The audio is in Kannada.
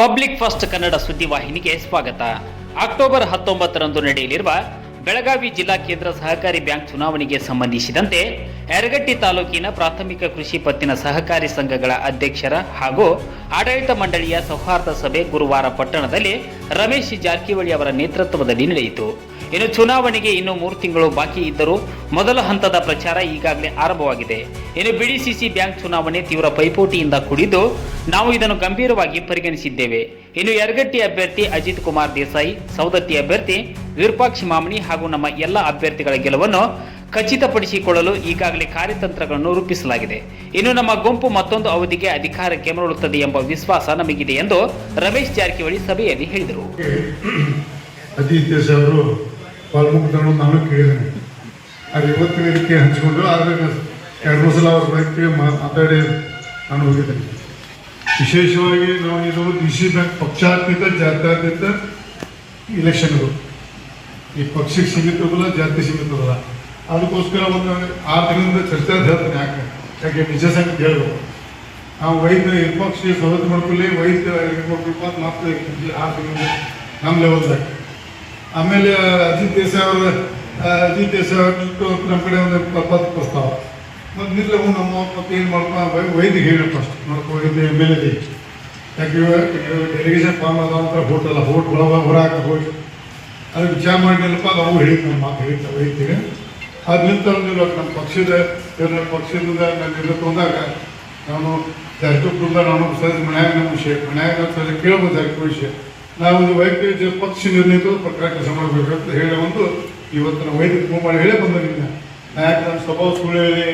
ಪಬ್ಲಿಕ್ ಫಸ್ಟ್ ಕನ್ನಡ ಸುದ್ದಿವಾಹಿನಿಗೆ ಸ್ವಾಗತ. ಅಕ್ಟೋಬರ್ ಹತ್ತೊಂಬತ್ತರಂದು ನಡೆಯಲಿರುವ ಬೆಳಗಾವಿ ಜಿಲ್ಲಾ ಕೇಂದ್ರ ಸಹಕಾರಿ ಬ್ಯಾಂಕ್ ಚುನಾವಣೆಗೆ ಸಂಬಂಧಿಸಿದಂತೆ ಯರಗಟ್ಟಿ ತಾಲೂಕಿನ ಪ್ರಾಥಮಿಕ ಕೃಷಿ ಪತ್ತಿನ ಸಹಕಾರಿ ಸಂಘಗಳ ಅಧ್ಯಕ್ಷರ ಹಾಗೂ ಆಡಳಿತ ಮಂಡಳಿಯ ಸೌಹಾರ್ದ ಸಭೆ ಗುರುವಾರ ಪಟ್ಟಣದಲ್ಲಿ ರಮೇಶ್ ಜಾರಕಿಹೊಳಿ ಅವರ ನೇತೃತ್ವದಲ್ಲಿ ನಡೆಯಿತು. ಇನ್ನು ಚುನಾವಣೆಗೆ ಇನ್ನು ಮೂರು ತಿಂಗಳು ಬಾಕಿ ಇದ್ದರೂ ಮೊದಲ ಹಂತದ ಪ್ರಚಾರ ಈಗಾಗಲೇ ಆರಂಭವಾಗಿದೆ. ಇನ್ನು ಬಿಡಿಸಿಸಿ ಬ್ಯಾಂಕ್ ಚುನಾವಣೆ ತೀವ್ರ ಪೈಪೋಟಿಯಿಂದ ಕೂಡಿದ್ದು ನಾವು ಇದನ್ನು ಗಂಭೀರವಾಗಿ ಪರಿಗಣಿಸಿದ್ದೇವೆ. ಇನ್ನು ಯರಗಟ್ಟಿ ಅಭ್ಯರ್ಥಿ ಅಜಿತ್ ಕುಮಾರ್ ದೇಸಾಯಿ ಸೌದತ್ತಿ ಅಭ್ಯರ್ಥಿ ವಿರೂಪಾಕ್ಷಿ ಮಾಮಣಿ ಹಾಗೂ ನಮ್ಮ ಎಲ್ಲ ಅಭ್ಯರ್ಥಿಗಳ ಗೆಲುವನ್ನು ಖಚಿತಪಡಿಸಿಕೊಳ್ಳಲು ಈಗಾಗಲೇ ಕಾರ್ಯತಂತ್ರಗಳನ್ನು ರೂಪಿಸಲಾಗಿದೆ. ಇನ್ನು ನಮ್ಮ ಗುಂಪು ಮತ್ತೊಂದು ಅವಧಿಗೆ ಅಧಿಕಾರಕ್ಕೆ ಮರಳುತ್ತದೆ ಎಂಬ ವಿಶ್ವಾಸ ನಮಗಿದೆ ಎಂದು ರಮೇಶ್ ಜಾರಕಿಹೊಳಿ ಸಭೆಯಲ್ಲಿ ಹೇಳಿದರು. ವಿಶೇಷವಾಗಿ ನಾವು ಇದು ಡಿ ಸಿ ಬ್ಯಾಂಕ್ ಪಕ್ಷಾತೀತ, ಜಾತ್ಯಾತೀತ ಇಲೆಕ್ಷನ್ಗಳು ಈ ಪಕ್ಷಕ್ಕೆ ಸೀಮಿತವಲ್ಲ ಜಾತಿ ಸೀಮಿತವಲ್ಲ ಅದಕ್ಕೋಸ್ಕರ ಒಂದು ಆರು ದಿನದಿಂದ ಚರ್ಚೆ ಅಂತ ಹೇಳ್ತೀನಿ ಯಾಕೆ? ಯಾಕೆ ನಿಜ ಸಂಗತಿ ಹೇಳಬೇಕು ನಾವು ವೈದ್ಯ ವಿಪಕ್ಷೀಯ ಸವಲತ್ತು ಮಾಡ್ಕೊಳ್ಳಿ, ವೈದ್ಯ ಕೊಡ್ಬೇಕು ಅಂತ ಮತ್ತೆ ಆರು ತಿಂಗಳು ನಮ್ಮ ಲೆವೆಲ್ದಾಗ ಆಮೇಲೆ ಅಜಿತ್ ದೇಸಾಯಿ ಅವರ, ಅಜಿತ್ ದೇಸಾಯಿ ಅವ್ರ ನಮ್ಮ ಕಡೆ ಒಂದು ಪದ ಪ್ರಸ್ತಾವ. ಮತ್ತು ನಿಲ್ಲವು ನಮ್ಮ ಮತ್ತೆ ಏನು ಮಾಡ್ಕೊಂಡು ವೈದ್ಯ ಹೇಳಿ ಫಸ್ಟ್ ನೋಡ್ಕೊ, ವೈದ್ಯ ಎಂ ಎಲ್ ಎ ಯಾಕೆ ಡೆಲಿಗೇಷನ್ ಫಾರ್ಮ್ ಅದಾವಂತ ಹೋಟೆಲ್ಲ ಅಲ್ಲ ಹೋಟ್ ಹೊರಗೆ ಹೋಗಿ. ಅದು ವಿಚಾರ ಮಾಡಿಲ್ಲಪ್ಪ ಅದು ಅವು ಹೇಳಿ ನಮ್ಮ ಮಾತು ಹೇಳಿದ್ದ ಹೇಳ್ತೀವಿ. ಅದು ನಿಂತಂದಿಲ್ಲ ನಮ್ಮ ಪಕ್ಷದ ಇವ್ರ ಪಕ್ಷದಿಂದ ನನ್ನ ಇದು ತಂದಾಗ, ನಾನು ಜಾರಕಿಹೊಳಿಂದ ನಾನು ಸರಿ ಮನ್ಯಾಗ ನಮ್ಮ ವಿಷಯ, ಮನ್ಯಾಗ ಸರಿ ಕೇಳ್ಬೋದು ವಿಷಯ. ನಾವು ಒಂದು ವೈದ್ಯ ಪಕ್ಷ ನಿರ್ಣಯಿತ ಪ್ರಕಾರ ಕೆಲಸ ಅಂತ ಹೇಳಿ ಒಂದು ಇವತ್ತು ನಾವು ವೈದ್ಯ ಮಾಡಿ ಹೇಳೇ ಬಂದ ನಿನ್ನ ನಾ ಯಾಕೆ ನನ್ನ ಸ್ವಭಾವ ಸುಳ್ಳು ಹೇಳಿ